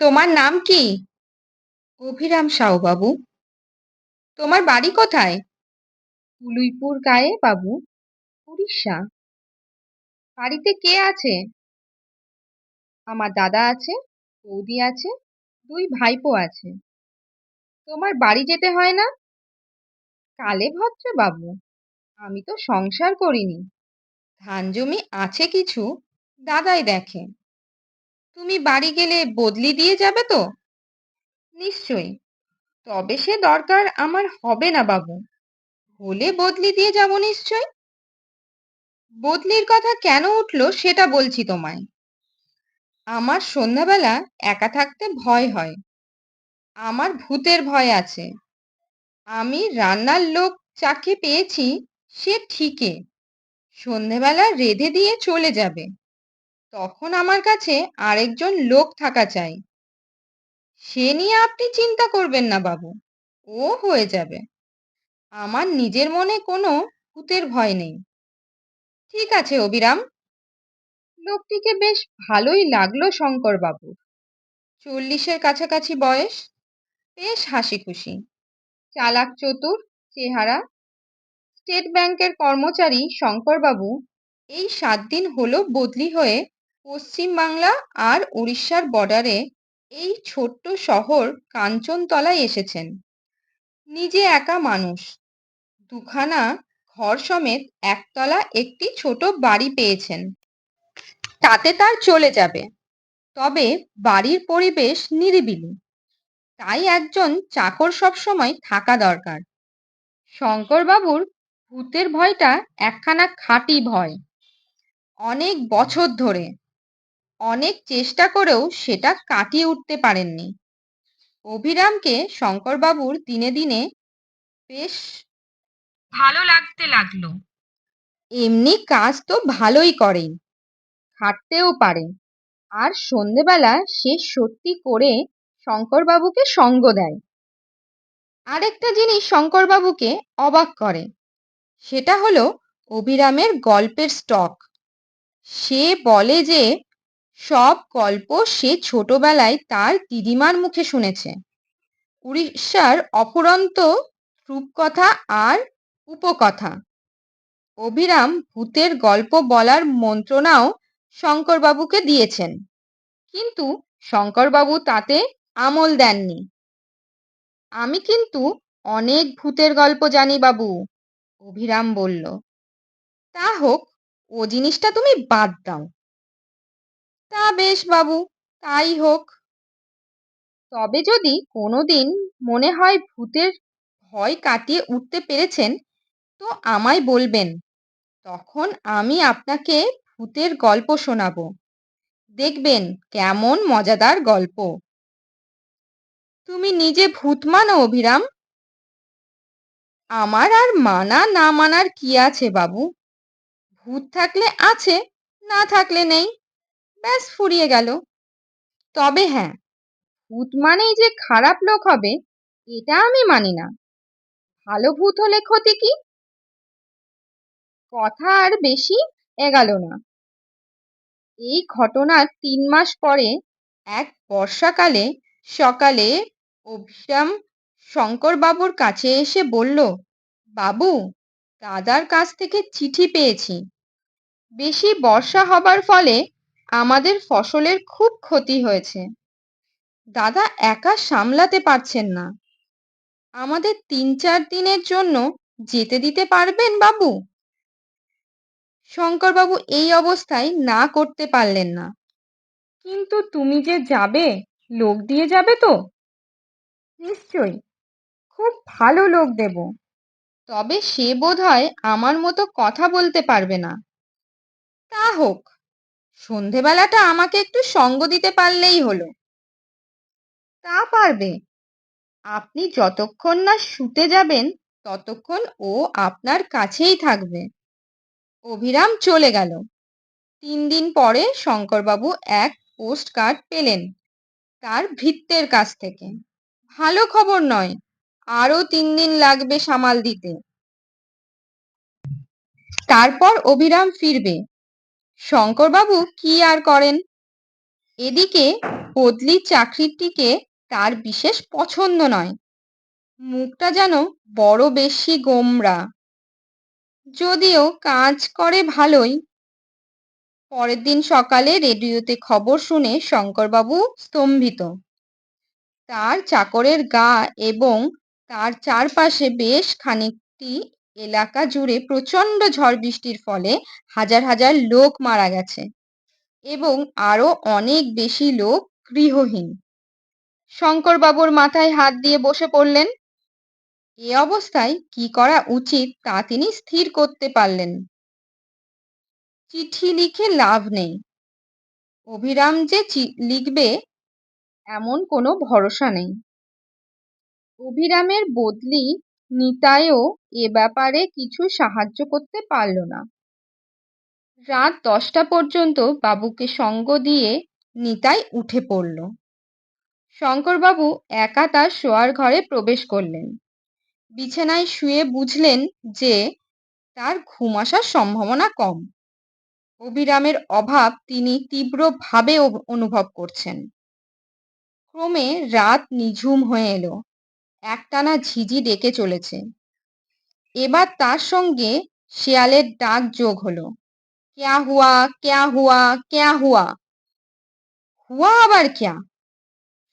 তোমার নাম কি? অভিরাম সাউ বাবু তোমার বাড়ি কোথায়? কুলুইপুর গায়ে, বাবু। উড়িষ্যা। বাড়িতে কে আছে? আমার দাদা আছে, বৌদি আছে, দুই ভাইপো আছে। তোমার বাড়ি যেতে হয় না? কালে ভদ্র বাবু আমি তো সংসার করিনি। ধান জমি আছে কিছু? দাদাই দেখে। তুমি বাড়ি গেলে বদলি দিয়ে যাবে তো? নিশ্চয়ই। তবে সে দরকার আমার হবে না বাবু। হলে বদলি দিয়ে যাব নিশ্চয় বদলির কথা কেন উঠল সেটা বলছি তোমায়। আমার সন্ধ্যাবেলা একা থাকতে ভয় হয়। আমার ভূতের ভয় আছে। আমি রান্নার লোক যাকে পেয়েছি, সে ঠিকই। সন্ধেবেলা রেঁধে দিয়ে চলে যাবে। তখন আমার কাছে আরেকজন লোক থাকা চাই। সে নিয়ে আপনি চিন্তা করবেন না বাবু, ও হয়ে যাবে। আমার নিজের মনে কোনো ভূতের ভয় নেই। ঠিক আছে, অবিরাম। লোকটিকে বেশ ভালোই লাগল শঙ্করবাবুর চল্লিশের কাছাকাছি বয়স, বেশ হাসি খুশি চালাক চতুর, চেহারা। স্টেট ব্যাংকের কর্মচারী শঙ্করবাবু এই সাত দিন হলো বদলি হয়ে পশ্চিম বাংলা আর উড়িষ্যার বর্ডারে এই ছোট্ট শহর কাঞ্চনতলায় এসেছেন। নিজে একা মানুষ। দুখানা ঘর সমেত একতলা একটি ছোট বাড়ি পেয়েছেন। তাতে তার চলে যাবে। তবে বাড়ির পরিবেশ নিরিবিলি। তাই একজন চাকর সবসময় থাকা দরকার। শঙ্করবাবুর ভূতের ভয়টা একখানা খাঁটি ভয়। অনেক বছর ধরে অনেক চেষ্টা করেও সেটা কাটিয়ে উঠতে পারেননি। অভিরামকে শঙ্করবাবুর দিনে দিনে বেশ ভালো লাগতে লাগল। এমনি কাজ তো ভালোই করেন, খাটতেও পারে আর সন্ধেবেলা সে সত্যি করে শঙ্করবাবুকে সঙ্গ দেয়। আরেকটা জিনিস শঙ্করবাবুকে অবাক করে, সেটা হলো অভিরামের গল্পের স্টক। সে বলে যে সব গল্প সে ছোটবেলায় তার দিদিমার মুখে শুনেছে। উড়িষ্যার অফুরন্ত রূপকথা আর উপকথা। অভিরাম ভূতের গল্প বলার মন্ত্রণাও শঙ্করবাবুকে দিয়েছেন। কিন্তু শঙ্করবাবু তাতে আমল দেননি। আমি কিন্তু অনেক ভূতের গল্প জানি বাবু অভিরাম বলল। তা হোক, ও জিনিসটা তুমি বাদ দাও। তা বেশ বাবু, তাই হোক। তবে যদি কোনোদিন মনে হয় ভূতের ভয় কাটিয়ে উঠতে পেরেছেন, তো আমায় বলবেন। তখন আমি আপনাকে ভূতের গল্প শোনাবো। দেখবেন কেমন মজাদার গল্প। তুমি নিজে ভূত মানো, অভিরাম? আমার আর মানা না মানার কি আছে বাবু? ভূত থাকলে আছে, না থাকলে নেই। ব্যাস ফুরিয়ে গেল। তবে হ্যাঁ ভূত মানেই যে খারাপ লোক হবে, এটা আমি মানি না। ভালো ভূত হলে ক্ষতি কি? কথা আর বেশি এগালো না। এই ঘটনার তিন মাস পরে এক বর্ষাকালে সকালে অভিরাম শঙ্করবাবুর কাছে এসে বলল, বাবু, দাদার কাছ থেকে চিঠি পেয়েছি। বেশি বর্ষা হবার ফলে আমাদের ফসলের খুব ক্ষতি হয়েছে। দাদা একা সামলাতে পারছেন না। আমাদের তিন চার দিনের জন্য যেতে দিতে পারবেন, বাবু? শঙ্করবাবু এই অবস্থায় না করতে পারলেন না। কিন্তু তুমি যে যাবে, লোক দিয়ে যাবে তো? নিশ্চয়ই, খুব ভালো লোক দেব। তবে সে বোধ হয় আমার মতো কথা বলতে পারবে না। তা হোক সন্ধেবেলাটা আমাকে একটু সঙ্গ দিতে পারলেই হলো। তা পারবে। আপনি যতক্ষণ না শুতে যাবেন, ততক্ষণ ও আপনার কাছেই থাকবে। অভিরাম চলে গেল। তিন দিন পরে শঙ্করবাবু এক পোস্ট কার্ড পেলেন তার ভৃত্যের কাছ থেকে। ভালো খবর নয়, আরও তিন দিন লাগবে সামাল দিতে। তারপর অভিরাম ফিরবে। শঙ্করবাবু কি আর করেন? এদিকে বদলির চাকরিটিকে তার বিশেষ পছন্দ নয়। মুখটা যেন বড় বেশি গোমরা। যদিও কাজ করে ভালোই। পরের দিন সকালে রেডিওতে খবর শুনে শঙ্করবাবু স্তম্ভিত। তার চাকরের গা এবং তার চারপাশে বেশ খানিকটি এলাকা জুড়ে প্রচণ্ড ঝড় বৃষ্টির ফলে হাজার হাজার লোক মারা গেছে এবং আরও অনেক বেশি লোক গৃহহীন। শঙ্করবাবুর মাথায় হাত দিয়ে বসে পড়লেন। এ অবস্থায় কি করা উচিত তা তিনি স্থির করতে পারলেন। চিঠি লিখে লাভ নেই। অভিরাম যে লিখবে এমন কোনো ভরসা নেই। অভিরামের বদলি নিতাইও এ ব্যাপারে কিছু সাহায্য করতে পারল না। রাত দশটা পর্যন্ত বাবুকে সঙ্গ দিয়ে নিতাই উঠে পড়ল। শঙ্করবাবু একা তার শোয়ার ঘরে প্রবেশ করলেন। বিছানায় শুয়ে বুঝলেন যে তার ঘুম আসার সম্ভাবনা কম। অবিরামের অভাব তিনি তীব্রভাবে অনুভব করছেন। ক্রমে রাত নিঝুম হয়ে এলো। একটানা ঝিঝি ডেকে চলেছে। এবার তার সঙ্গে শেয়ালের ডাক যোগ হলো। ক্যা হুয়া ক্যা হুয়া ক্যা হুয়া। হুয়া আবার ক্যা?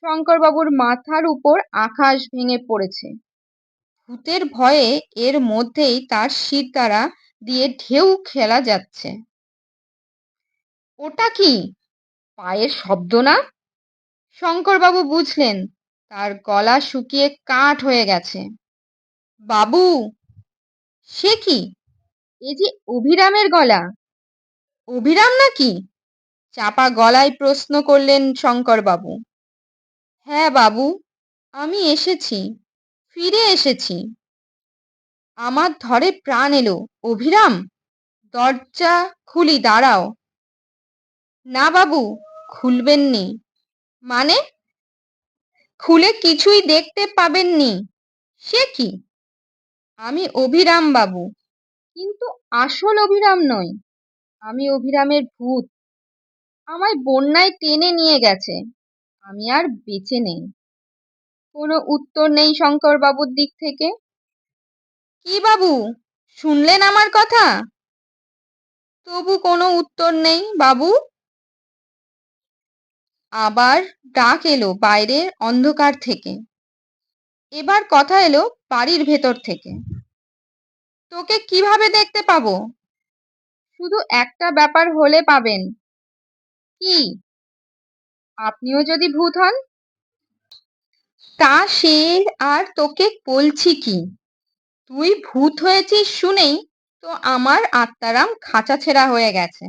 শঙ্করবাবুর মাথার উপর আকাশ ভেঙে পড়েছে। ভূতের ভয়ে এর মধ্যেই তার শির দ্বারা দিয়ে ঢেউ খেলা যাচ্ছে। ওটা কি? পায়ের শব্দ না? শঙ্করবাবু বুঝলেন তার গলা শুকিয়ে কাঠ হয়ে গেছে। বাবু, সে কি? এ যে অভিরামের গলা। অভিরাম নাকি? চাপা গলায় প্রশ্ন করলেন শঙ্করবাবু। হ্যাঁ বাবু, আমি এসেছি, ফিরে এসেছি। আমার ধরে প্রাণ এলো, অভিরাম, দরজা খুলি, দাঁড়াও। না বাবু খুলবেননি মানে? খুলে কিছুই দেখতে পাবেননি। সে কি? আমি অভিরাম বাবু কিন্তু আসল অভিরাম নই আমি অভিরামের ভূত। আমায় বন্যায় টেনে নিয়ে গেছে। আমি আর বেঁচে নেই। কোনো উত্তর নেই শঙ্কর বাবুর দিক থেকে। কি বাবু, শুনলেন আমার কথা? তবু কোনো উত্তর নেই বাবু। আবার ডাক এলো বাইরের অন্ধকার থেকে। এবার কথা এলো বাড়ির ভেতর থেকে। তোকে কীভাবে দেখতে পাবো? শুধু একটা ব্যাপার হলে পাবেন। কি? আপনিও যদি ভূত হন? তা সে আর তোকে বলছি কি? তুই ভূত হয়েছিস শুনেই তো আমার আত্মারাম খাঁচা ছেঁড়া হয়ে গেছে।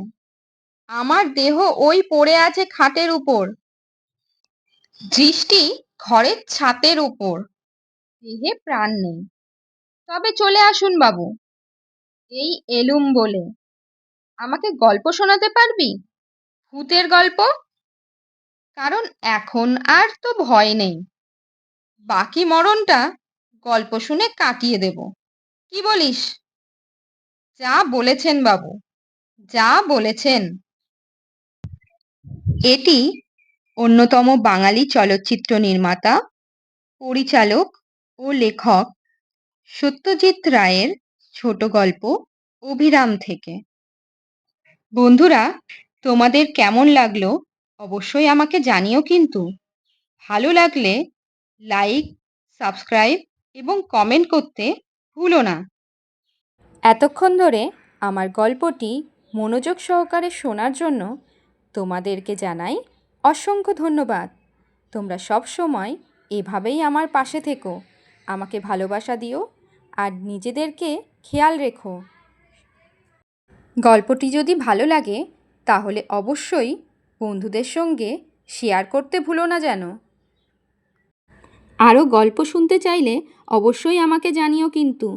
আমার দেহ ওই পড়ে আছে খাটের উপর। দৃষ্টি ঘরের ছাতের উপর। দেহে প্রাণ নেই। তবে চলে আসুন বাবু। এই এলুম বলে। আমাকে গল্প শোনাতে পারবি? ভূতের গল্প? কারণ এখন আর তো ভয় নেই। বাকি মরণটা গল্প শুনে কাটিয়ে দেব। কি বলিস? যা বলেছেন বাবু। যা বলেছেন। এটি অন্যতম বাঙালি চলচ্চিত্র নির্মাতা, পরিচালক ও লেখক সত্যজিৎ রায়ের ছোট গল্প অভিরাম থেকে। বন্ধুরা, তোমাদের কেমন লাগল অবশ্যই আমাকে জানিও কিন্তু। ভালো লাগলে লাইক, সাবস্ক্রাইব এবং কমেন্ট করতে ভুলো না। এতক্ষণ ধরে আমার গল্পটি মনোযোগ সহকারে শোনার জন্য তোমাদেরকে জানাই অসংখ্য ধন্যবাদ। তোমরা সব সময় এভাবেই আমার পাশে থেকো। আমাকে ভালোবাসা দিও আর নিজেদেরকে খেয়াল রেখো। গল্পটি যদি ভালো লাগে, তাহলে অবশ্যই বন্ধুদের সঙ্গে শেয়ার করতে ভুলো না যেন। আরও গল্প শুনতে চাইলে অবশ্যই আমাকে জানিও কিন্তু।